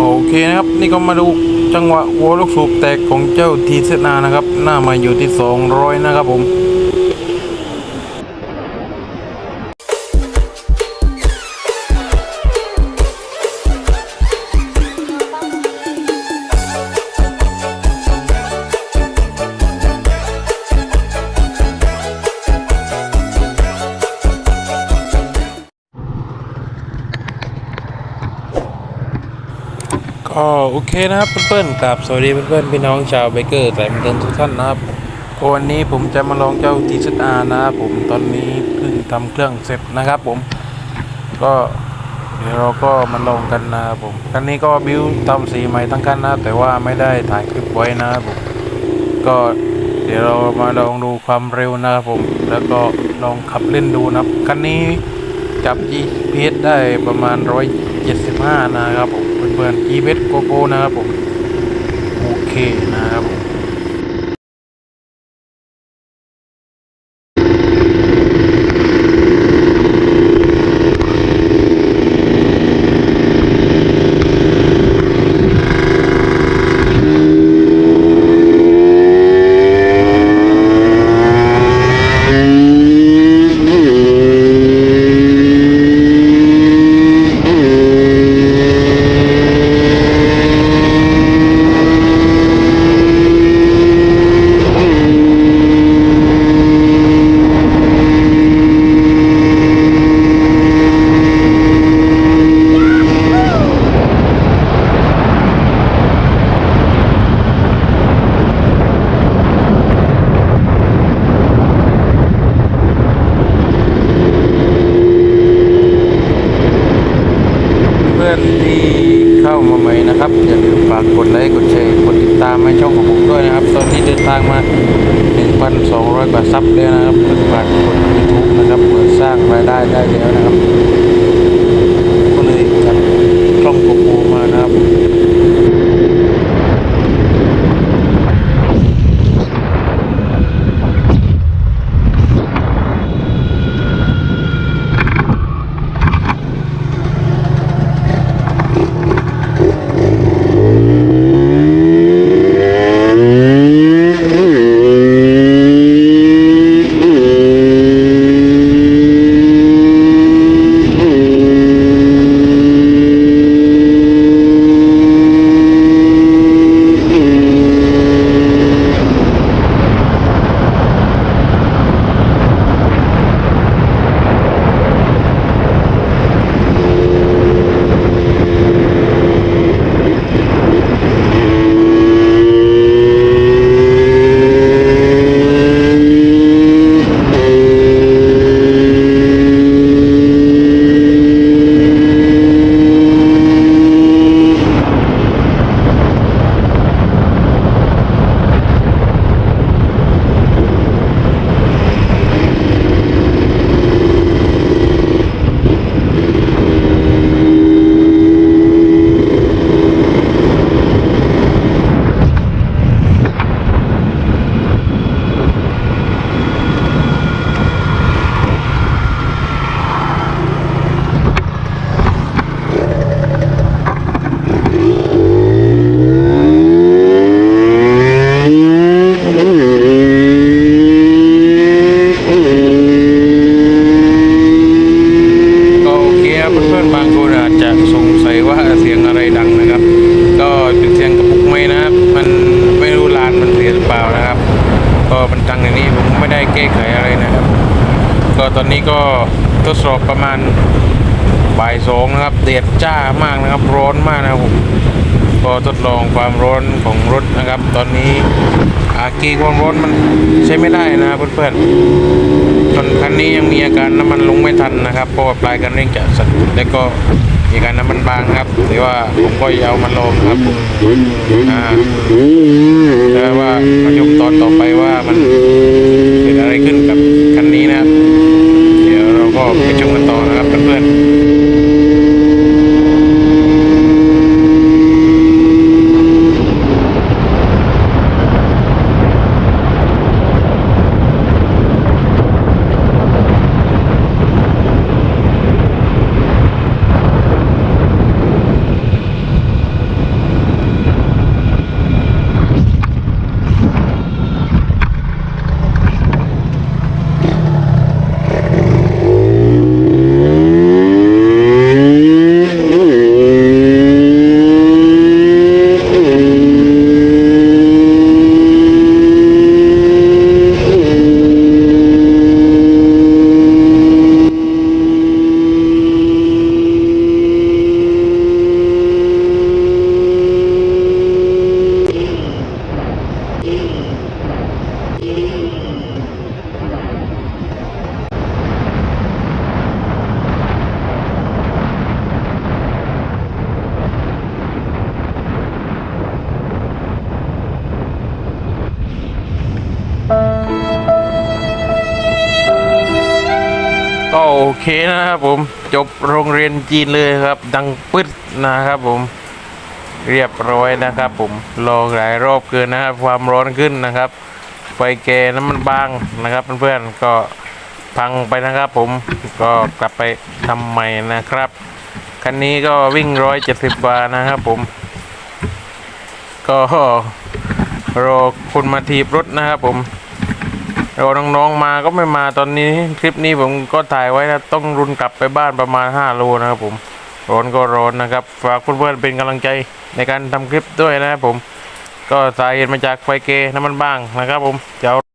โอเคนะครับ นี่ก็มาดูจังหวะวัวลูกสูบแตกของเจ้าทีเซนานะครับ หน้ามาอยู่ที่ 200 นะครับผม ก็โอเคนะครับเพื่อนๆกับสวัสดีเพื่อนๆพี่น้องชาวเบเกอร์แต่เดินทุกท่านนะครับวันนี้ผมจะมาลองเจ้าทีซัอานะครับผมตอนนี้เพิ่งทำเครื่องเสร็จนะครับผม ก็เดี๋ยวเราก็มาลองกันนะครับผมคันนี้ก็บิวทำสีใหม่ทั้งคันนะแต่ว่าไม่ได้ถ่ายคลิปไว้นะครับผมก็เดี๋ยวเรามาลองดูความเร็วนะครับผม แล้วก็ลองขับเล่นดูนะครับคันนี้จับ GPS ได้ประมาณ 175 นะครับผม พื่อนๆ GPS โกโก้นะครับผม โอเคนะครับผม อนที่เข้ามาใหม่นะครับอย่าลืมฝากกดไลค์กดแชร์กดติดตามให้ช่องของผมด้วยนะครับ ตอนนี้เดินทางมา 1,200กว่าซับแล้วนะครับเปิดฝากกดยูทูบนะครับเปิดสร้างรายได้ได้แล้วนะครับ ก็เลยจัดกล้องโกโปมานะครับ ก้ไขอะไรนะครับ ก็ตอนนี้ก็ทดสอบประมาณบ่ายสองนะครับเดือดจ้ามากนะครับร้อนมากนะครับผมก็ทดลองความร้อนของรถนะครับ ตอนนี้อากีความร้อนมันใช้ไม่ได้นะเพื่อนๆจนคันนี้ยังมีอาการน้ำมันลงไม่ทันนะครับเพราะว่าปลายกันเร่งจะสั่นแล้วก็มีการน้ำมันบางครับแต่ว่าผมก็จะเอามาลงครับอ่าแต่ว่ามาชมตอนต่อไปว่ามัน กิดอะไรขึ้นกับคันนี้นะครับ เดี๋ยวเราก็ไปชมกันต่อนะครับเพื่อนๆ เคนะครับผมจบโรงเรียนจีนเลยครับ ดังปึ๊ดนะครับผมเรียบร้อยนะครับผมรอหลายรอบเกินนะครับความร้อนขึ้นนะครับ ไฟแกน้ำมันบางนะครับเพื่อนๆก็พังไปนะครับ ผมก็กลับไปทำใหม่นะครับคันนี้ก็วิ่งร้อยเจ็ดสิบวานะครับผม ก็รอคนมาทีบรถนะครับผม เราน้องๆมาก็ไม่มาตอนนี้คลิปนี้ผมก็ถ่ายไว้นะต้องรุนกลับไปบ้านประมาณ 5 โลนะครับผมร้อนก็ร้อนนะครับฝากเพื่อนๆเป็นกำลังใจในการทำคลิปด้วยนะครับผม ก็สาเหตุมาจากไฟเกน้ำมันบ้างนะครับผมเดี๋ยว